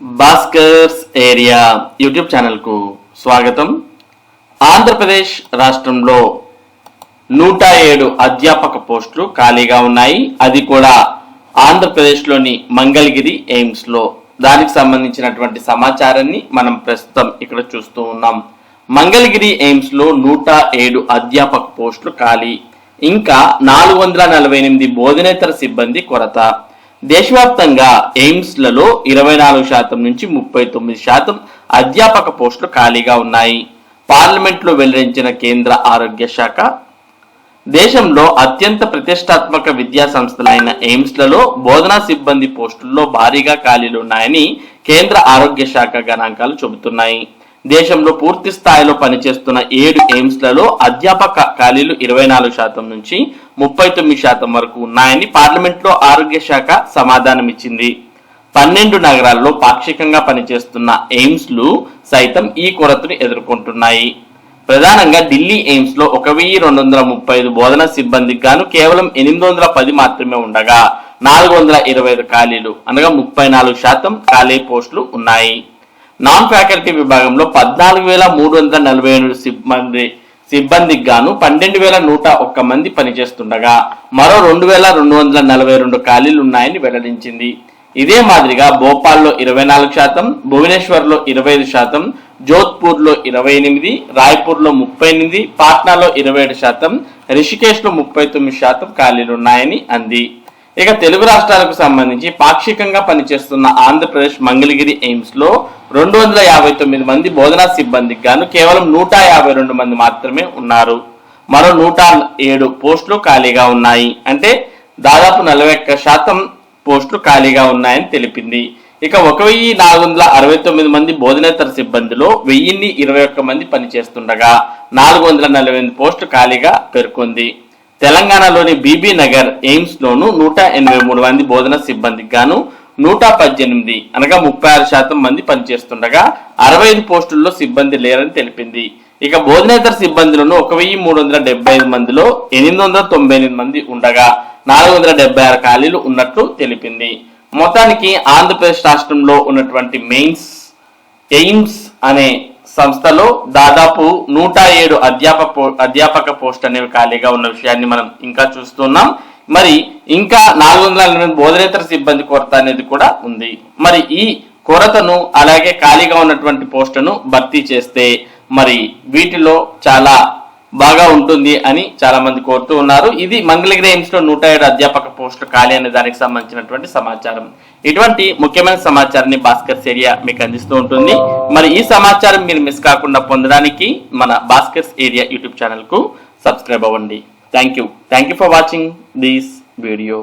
Bhaskar's area YouTube ఛానల్కు స్వాగతం. ఆంధ్రప్రదేశ్ రాష్ట్రంలో నూట ఏడు అధ్యాపక పోస్టులు ఖాళీగా ఉన్నాయి. అది కూడా ఆంధ్రప్రదేశ్లోని మంగళగిరి ఎయిమ్స్లో. దానికి సంబంధించినటువంటి సమాచారాన్ని మనం ప్రస్తుతం ఇక్కడ చూస్తూ ఉన్నాం. మంగళగిరి ఎయిమ్స్లో నూట ఏడు అధ్యాపక పోస్టులు ఖాళీ. ఇంకా నాలుగు వందల నలభై ఎనిమిది బోధనేతర సిబ్బంది కొరత. దేశవ్యాప్తంగా ఎయిమ్స్లలో ఇరవై నాలుగు శాతం నుంచి ముప్పై తొమ్మిది శాతం అధ్యాపక పోస్టులు ఖాళీగా ఉన్నాయి. పార్లమెంట్లో వెల్లడించిన కేంద్ర ఆరోగ్య శాఖ దేశంలో అత్యంత ప్రతిష్టాత్మక విద్యా సంస్థలైన ఎయిమ్స్లలో బోధనా సిబ్బంది పోస్టుల్లో భారీగా ఖాళీలు ఉన్నాయని కేంద్ర ఆరోగ్య శాఖ గణాంకాలు చెబుతున్నాయి. దేశంలో పూర్తి స్థాయిలో పనిచేస్తున్న ఏడు ఎయిమ్స్లలో అధ్యాపక ఖాళీలు ఇరవై నాలుగు శాతం నుంచి ముప్పై తొమ్మిది శాతం వరకు ఉన్నాయని పార్లమెంట్లో ఆరోగ్య శాఖ సమాధానం ఇచ్చింది. పన్నెండు నగరాల్లో పాక్షికంగా పనిచేస్తున్న ఎయిమ్స్లు సైతం ఈ కొరతను ఎదుర్కొంటున్నాయి. ప్రధానంగా ఢిల్లీ ఎయిమ్స్లో ఒక వెయ్యి రెండు వందల ముప్పై ఐదు బోధన సిబ్బందికి గాను కేవలం ఎనిమిది వందల పది మాత్రమే ఉండగా నాలుగు వందల ఇరవై ఐదు ఖాళీలు అనగా ముప్పై నాలుగు శాతం ఖాళీ పోస్టులు ఉన్నాయి. నాన్ ఫ్యాకల్టీ విభాగంలో పద్నాలుగు వేల మూడు వందల నలభై ఏడు సిబ్బంది సిబ్బందికి గాను పన్నెండు వేల నూట ఒక్క మంది పనిచేస్తుండగా మరో రెండు వేల రెండు వందల నలభై రెండు ఖాళీలు ఉన్నాయని వెల్లడించింది. ఇదే మాదిరిగా భోపాల్లో ఇరవై నాలుగు శాతం భువనేశ్వర్లో ఇరవై ఐదు శాతం జోధ్పూర్లో ఇరవై ఎనిమిది రాయ్పూర్లో ముప్పై ఎనిమిది పాట్నాలో ఇరవై ఏడు శాతం రిషికేశ్లో ముప్పై తొమ్మిది శాతం ఖాళీలు ఉన్నాయని అంది. ఇక తెలుగు రాష్ట్రాలకు సంబంధించి పాక్షికంగా పనిచేస్తున్న ఆంధ్రప్రదేశ్ మంగళగిరి ఎయిమ్స్లో రెండు వందల యాభై తొమ్మిది మంది బోధనా సిబ్బందికి గాను కేవలం నూట యాభై రెండు మంది మాత్రమే ఉన్నారు. మరో నూట ఏడు పోస్టులు ఖాళీగా ఉన్నాయి. అంటే దాదాపు నలభై ఒక్క శాతం పోస్టులు ఖాళీగా ఉన్నాయని తెలిపింది. ఇక ఒక వెయ్యి నాలుగు వందల అరవై తొమ్మిది మంది బోధనేతర సిబ్బందిలో వెయ్యిన్ని ఇరవై ఒక్క మంది పనిచేస్తుండగా నాలుగు వందల నలభై ఎనిమిది పోస్టులు ఖాళీగా పేర్కొంది. తెలంగాణలోని బీబీ నగర్ ఎయిమ్స్ లోను నూట ఎనభై మూడు మంది బోధన సిబ్బందికి గాను నూట పద్దెనిమిది అనగా ముప్పై ఆరు శాతం మంది పనిచేస్తుండగా అరవై ఐదు పోస్టుల్లో సిబ్బంది లేరని తెలిపింది. ఇక బోధనేతర సిబ్బందిలోను ఒక వెయ్యి మూడు వందల డెబ్బై ఐదు మందిలో ఎనిమిది వందల తొంభై ఎనిమిది మంది ఉండగా నాలుగు వందల డెబ్బై ఆరు ఖాళీలు ఉన్నట్లు తెలిపింది. మొత్తానికి ఆంధ్రప్రదేశ్ రాష్ట్రంలో ఉన్నటువంటి మెయిన్స్ ఎయిమ్స్ అనే సంస్థలో దాదాపు నూట ఏడు అధ్యాపక పో- అధ్యాపక పోస్ట్ అనేవి ఖాళీగా ఉన్న విషయాన్ని మనం ఇంకా చూస్తున్నాం. మరి ఇంకా నాలుగు వందల ఎనిమిది బోధనేతర సిబ్బంది కొరత అనేది కూడా ఉంది. మరి ఈ కొరతను అలాగే ఖాళీగా ఉన్నటువంటి పోస్టును భర్తీ చేస్తే మరి వీటిలో చాలా బాగా ఉంటుంది అని చాలా మంది కోరుతూ ఉన్నారు. ఇది మంగళగిరి ఎయిమ్స్లో నూట ఏడు అధ్యాపక పోస్టులు ఖాళీ అనే దానికి సంబంధించినటువంటి సమాచారం. ఇటువంటి ముఖ్యమైన సమాచారాన్ని భాస్కర్ ఏరియా మీకు అందిస్తూ ఉంటుంది. మరి ఈ సమాచారం మీరు మిస్ కాకుండా పొందడానికి మన భాస్కర్స్ ఏరియా యూట్యూబ్ ఛానల్కు సబ్స్క్రైబ్ అవ్వండి. Thank you. Thank you for watching this video.